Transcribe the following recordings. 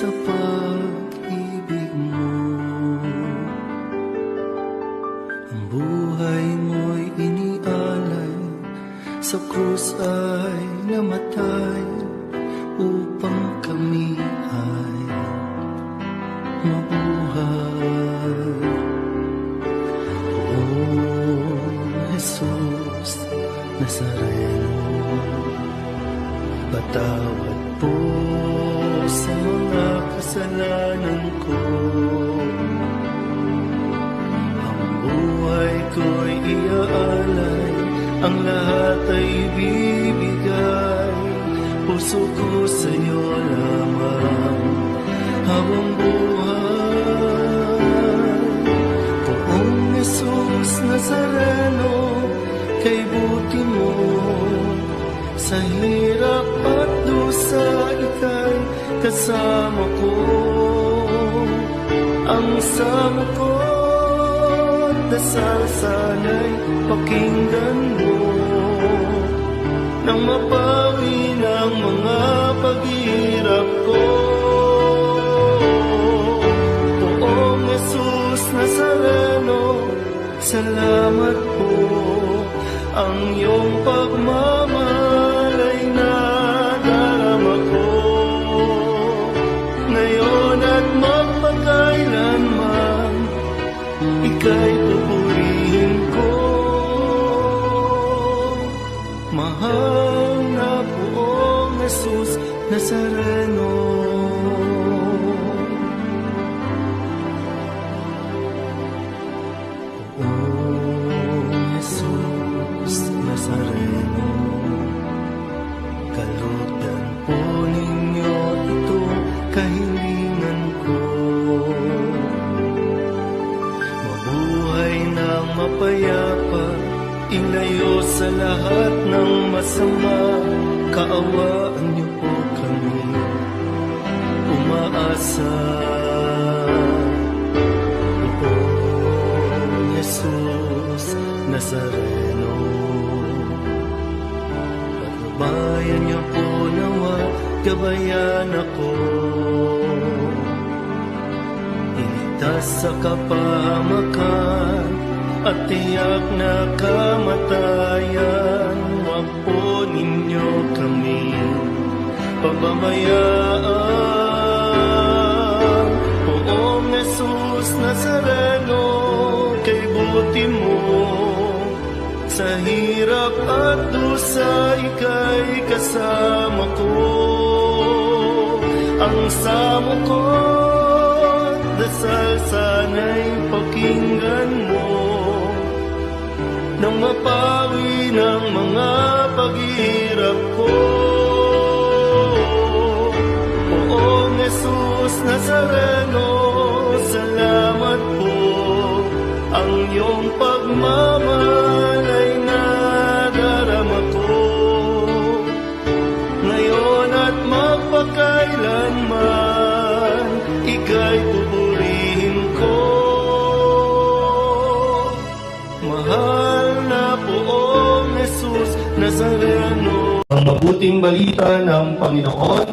sa pag-ibig mo. Ang buhay mo'y inialay Sa krus ay namatay Upang kami ay mabuhay. Poong Jesus Nazareno Patawad po kasalanan ko. Ang buhay ko'y iaalay Ang lahat ay bibigay Puso ko sa'yo lamang Habang buhay. Poong Jesus Nazareno Kay buti mo Sa hirap at dusa kasama ko. Ang sama ko Dasal sana'y pakinggan mo. Nang mapawi ng mga paghirap ko. Poong Jesus Nazareno Salamat po. Ang iyong pagmamahal Ika'y pupurihin ko. Mahal na poong Jesus Nazareno Poong Jesus Nazareno Kalugdan po ninyo ito kahilingan Ilayo sa lahat ng masama. Kaawaan niyo po kami. Umaasa. Poong Jesus Nazareno. Patnubayan niyo po nawa Gabayan ako. Iligtas sa kapahamakan At tiyak na kamatayan Huwag po ninyo kami. Pababayaan Poong Jesus Nazareno Kay buti mo. Sa hirap at dusa Ika'y kasama ko. Ang samo ko Dasal sana'y pakinggan mapawi ng mga paghirap ko. Poong Jesus Nazareno Salamat po Ang iyong pagmamahal Nazareno Ang mabuting balita ng Panginoon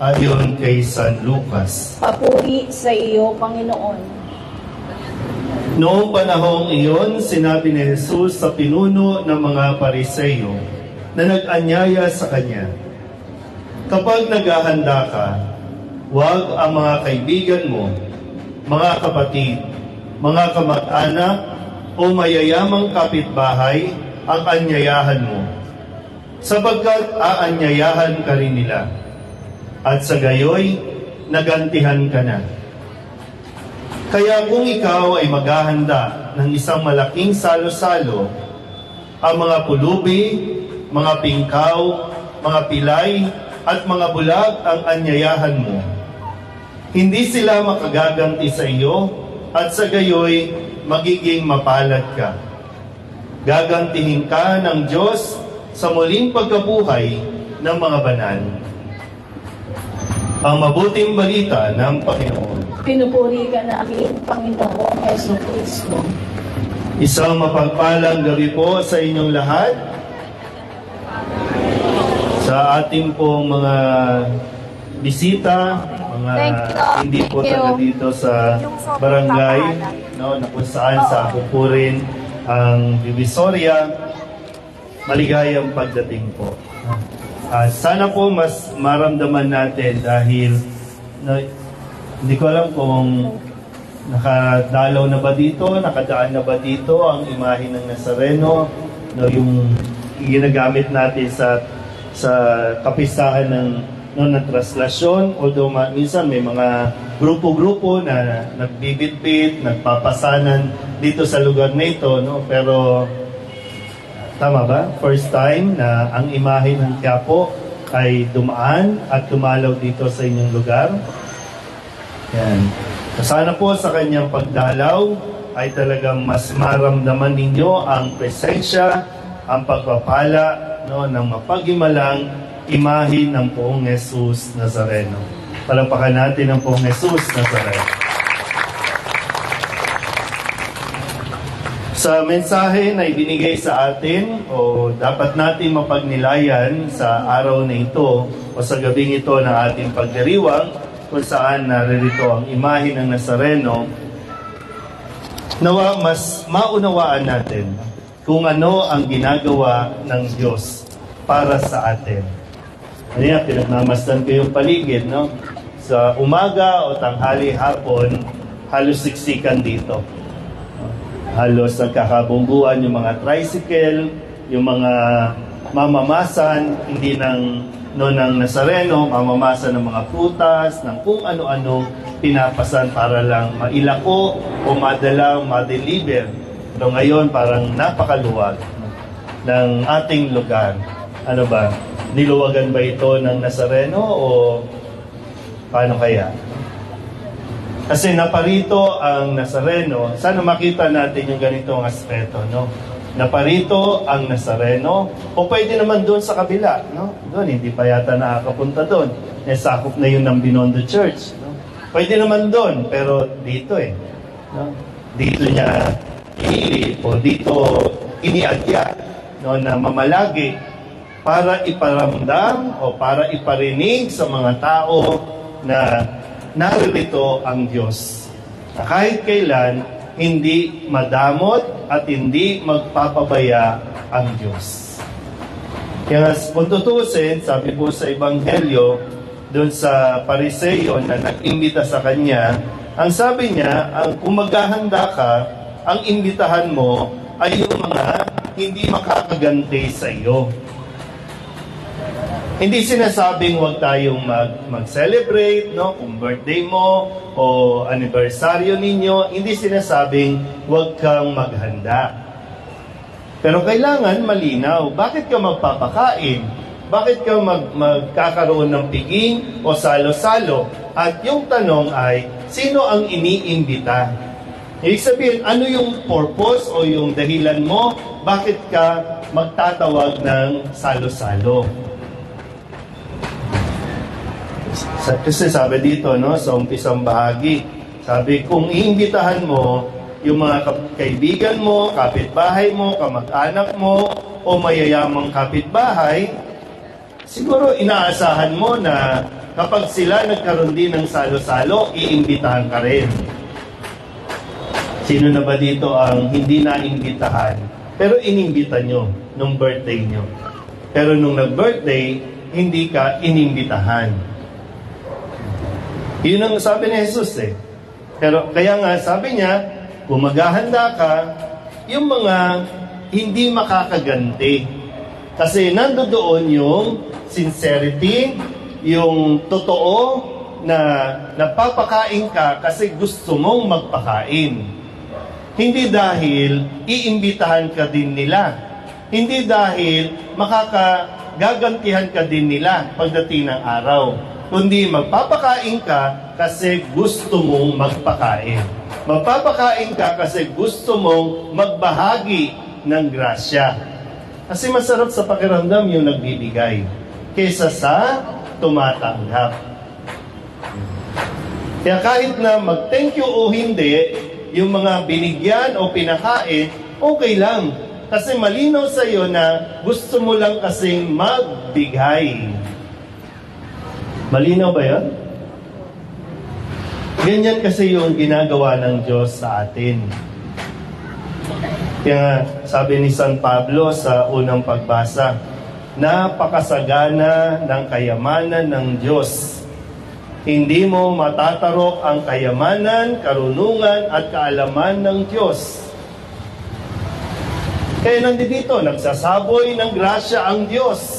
ayon kay San Lucas. Papuri sa iyo, Panginoon. Noong panahong iyon, sinabi ni Jesus sa pinuno ng mga pariseyo na nag-anyaya sa kanya, Kapag naghahanda ka, huwag ang mga kaibigan mo, mga kapatid, mga kamag-anak, o mayayamang kapitbahay ang anyayahan mo, sapagkat aanyayahan ka rin nila, at sa gayoy, nagantihan ka na. Kaya kung ikaw ay maghahanda ng isang malaking salo-salo, ang mga pulubi, mga pingkaw, mga pilay, at mga bulag ang anyayahan mo. Hindi sila makagaganti sa iyo, at sa gayoy, magiging mapalad ka. Gagantihin ka ng Diyos sa muling pagkabuhay ng mga banal. Ang mabuting balita ng Panginoon. Pinupuri ka namin, Panginoon Yeso Kristo. Isang mapagpalang gabi po sa inyong lahat. Sa ating pong mga bisita, mga hindi po taga dito sa barangay, no, na kung saan sa Kupurin ang Divisoria. Maligayang pagdating po. At sana po mas maramdaman natin dahil no, hindi ko alam kung nakadalaw na ba dito, nakadaan na ba dito ang imahe ng Nazareno, no, yung ginagamit natin sa sa kapistahan ng no, ng traslasyon, although minsan may mga grupo-grupo na nagbibitbit, nagpapasanan dito sa lugar na ito, no? pero Tama ba? First time na ang imahe ng Quiapo ay dumaan at dumalaw dito sa inyong lugar. Yan. Sana po sa kanyang pagdalaw ay talagang mas maramdaman ninyo ang presensya, ang pagpapala no, ng mapagimalang imahe ng poong Jesus Nazareno. Palampakan natin ang poong Jesus Nazareno. Sa mensahe na ibinigay sa atin o dapat natin mapagnilayan sa araw na ito o sa gabing ito ng ating pagdiriwang kung saan naririto ang imahe ng Nazareno, nawa mas maunawaan natin kung ano ang ginagawa ng Diyos para sa atin. Ano yan, pinagmamasdan ko yung paligid, no? Sa umaga o tanghali hapon, halos siksikan dito halos nagkakabungguan yung mga tricycle, yung mga mamamasan, hindi ng no ng Nazareno, mamamasan ng mga prutas, ng kung ano-ano pinapasan para lang mailako o madala madeliver. So ngayon parang napakaluwag ng ating lugar. Ano ba? Niluwagan ba ito ng Nazareno o paano kaya? Kasi naparito ang Nazareno. Sana makita natin yung ganitong aspeto, no? Naparito ang Nazareno. O pwede naman doon sa kabila, no? Doon, hindi pa yata nakakapunta doon. Eh, sakop na yun ng Binondo Church, no? Pwede naman doon, pero dito eh. No? Dito niya pinili o dito iniadya no, na mamalagi para iparamdam o para iparinig sa mga tao na naririto ang Diyos. Na kahit kailan, hindi madamot at hindi magpapabaya ang Diyos. Kaya kung tutusin, sabi po sa Ebanghelyo, doon sa Pariseo na nag-imbita sa kanya, ang sabi niya, ang kung maghahanda ka, ang imbitahan mo ay yung mga hindi makakaganti sa iyo. Hindi sinasabing huwag tayong mag, mag-celebrate, no? Kung birthday mo o anibersaryo ninyo, hindi sinasabing huwag kang maghanda. Pero kailangan malinaw, bakit ka magpapakain? Bakit ka mag, magkakaroon ng piging o salo-salo? At yung tanong ay, sino ang iniimbita? Ibig sabihin, ano yung purpose o yung dahilan mo? Bakit ka magtatawag ng salo-salo? Kasi sabi dito, no, sa umpisang bahagi, sabi, kung iimbitahan mo yung mga kaibigan mo, kapitbahay mo, kamag-anak mo, o mayayamang kapitbahay, siguro inaasahan mo na kapag sila nagkaroon din ng salo-salo, iimbitahan ka rin. Sino na ba dito ang hindi na-imbitahan? Pero inimbita nyo nung birthday nyo. Pero nung nag-birthday, hindi ka inimbitahan. Yun ang sabi ni Jesus eh. Pero kaya nga sabi niya, kung maghahanda ka, yung mga hindi makakaganti. Kasi nandoon yung sincerity, yung totoo na napapakain ka kasi gusto mong magpakain. Hindi dahil iimbitahan ka din nila. Hindi dahil makakagagantihan ka din nila pagdating ng araw. Kundi magpapakain ka kasi gusto mong magpakain. Magpapakain ka kasi gusto mong magbahagi ng grasya. Kasi masarap sa pakiramdam yung nagbibigay kaysa sa tumatanggap. Kaya kahit na mag-thank you o hindi, yung mga binigyan o pinakain, okay lang. Kasi malinaw sa iyo na gusto mo lang kasing magbigay. Malinaw ba yan? Ganyan kasi yung ginagawa ng Diyos sa atin. Kaya sabi ni San Pablo sa unang pagbasa, napakasagana ng kayamanan ng Diyos. Hindi mo matatarok ang kayamanan, karunungan at kaalaman ng Diyos. Kaya nandito, nagsasaboy ng grasya ang Diyos.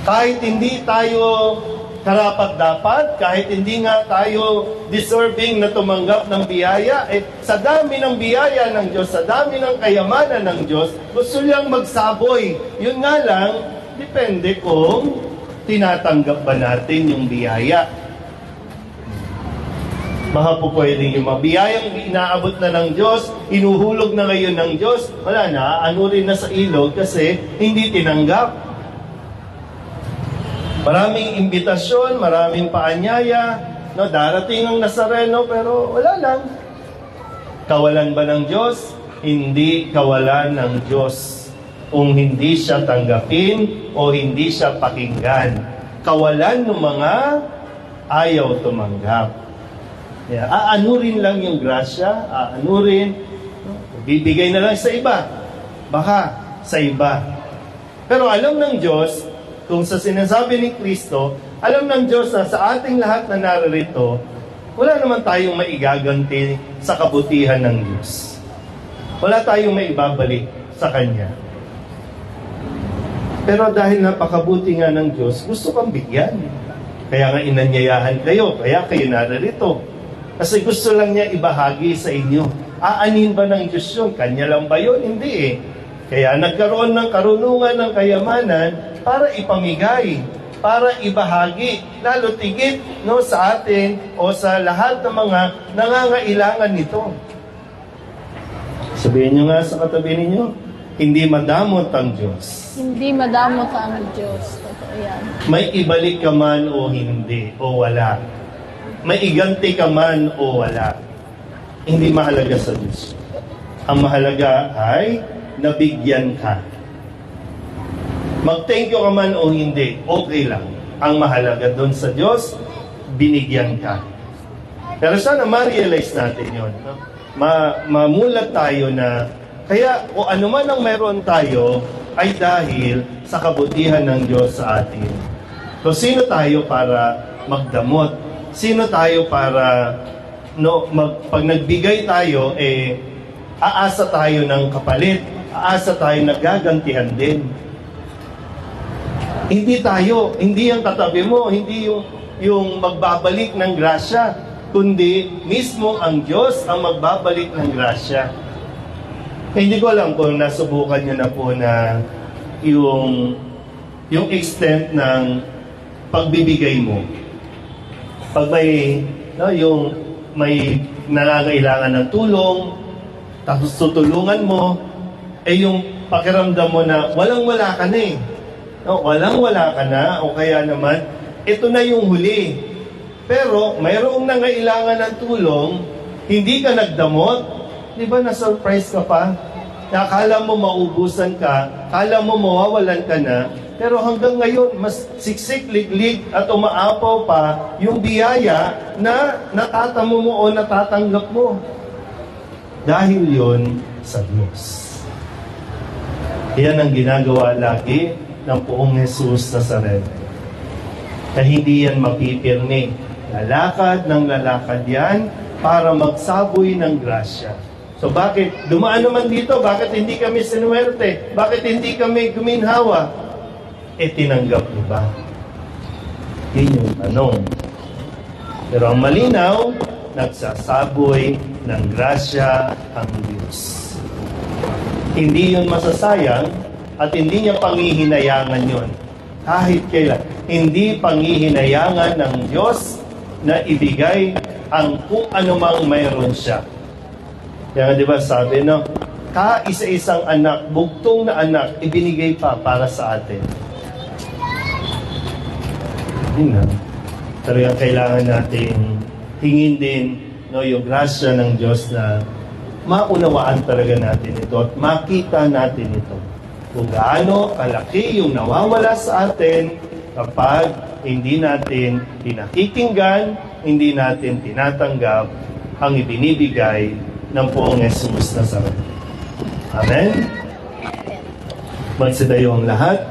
Kahit hindi tayo karapat dapat, kahit hindi nga tayo deserving na tumanggap ng biyaya, eh, sa dami ng biyaya ng Diyos, sa dami ng kayamanan ng Diyos, gusto niyang magsaboy. Yun nga lang, depende kung tinatanggap ba natin yung biyaya. Baka po pwedeng yung mabiyayang inaabot na ng Diyos, inuhulog na ngayon ng Diyos, wala na, ano rin na sa ilog kasi hindi tinanggap. Maraming imbitasyon, maraming paanyaya, no, darating ang Nazareno pero wala lang. Kawalan ba ng Diyos? Hindi kawalan ng Diyos. Kung hindi siya tanggapin o hindi siya pakinggan. Kawalan ng mga ayaw tumanggap. Yeah, aanurin lang yung grasya, aanurin, bibigay na lang sa iba. Baka sa iba. Pero alam ng Diyos, kung sa sinasabi ni Kristo, alam ng Diyos na sa ating lahat na naririto, wala naman tayong maigaganti sa kabutihan ng Diyos. Wala tayong maibabalik sa Kanya. Pero dahil napakabuti nga ng Diyos, gusto kang bigyan. Kaya nga inanyayahan kayo, kaya kayo naririto. Kasi gusto lang niya ibahagi sa inyo. Aanin ba ng Diyos yun? Kanya lang ba yun? Hindi eh. Kaya nagkaroon ng karunungan ng kayamanan para ipamigay, para ibahagi, lalo tigit no, sa atin o sa lahat ng mga nangangailangan nito. Sabihin nyo nga sa katabi ninyo, hindi madamot ang Diyos. Hindi madamot ang Diyos. Totoo yan. May ibalik ka man o hindi, o wala. May iganti ka man o wala. Hindi mahalaga sa Diyos. Ang mahalaga ay nabigyan ka. Mag-thank you ka man o hindi, okay lang. Ang mahalaga doon sa Diyos, binigyan ka. Pero sana ma-realize natin yon. No? Ma mamulat tayo na kaya o ano man ang meron tayo ay dahil sa kabutihan ng Diyos sa atin. So sino tayo para magdamot? Sino tayo para no mag, pag nagbigay tayo eh aasa tayo ng kapalit, aasa tayo nagagantihan din. Hindi tayo, hindi ang katabi mo, hindi yung, yung magbabalik ng grasya, kundi mismo ang Diyos ang magbabalik ng grasya. Eh, hindi ko alam kung nasubukan nyo na po na yung, yung extent ng pagbibigay mo. Pag may, no, yung may nangangailangan ng tulong, tapos tutulungan mo, eh yung pakiramdam mo na walang-wala ka na eh. No, walang-wala ka na, o kaya naman, ito na yung huli. Pero, mayroong nangailangan ng tulong, hindi ka nagdamot, di ba na-surprise ka pa? Nakala mo maubusan ka, kala mo mawawalan ka na, pero hanggang ngayon, mas siksik, liglig at umaapaw pa yung biyaya na natatamo mo o natatanggap mo. Dahil yon sa Diyos. Yan ang ginagawa lagi ng poong Jesus Nazareno. Na hindi yan mapipirmi. Lalakad ng lalakad yan para magsaboy ng grasya. So bakit? Dumaan naman dito, bakit hindi kami sinuwerte? Bakit hindi kami guminhawa? E tinanggap mo ba? Yun yung tanong. Pero ang malinaw, nagsasaboy ng grasya ang Diyos. Hindi yun masasayang at hindi niya pangihinayangan yun. Kahit kailan. Hindi pangihinayangan ng Diyos na ibigay ang kung anumang mayroon siya. Kaya di ba sabi, no? Kaisa-isang anak, bugtong na anak, ibinigay pa para sa atin. Yun na. Talagang kailangan natin hingin din no, yung grasya ng Diyos na maunawaan talaga natin ito at makita natin ito. Kung gaano kalaki yung nawawala sa atin kapag hindi natin pinakikinggan, hindi natin tinatanggap ang ibinibigay ng poong Jesus Nazareth. Amen? Magsidayo ang lahat.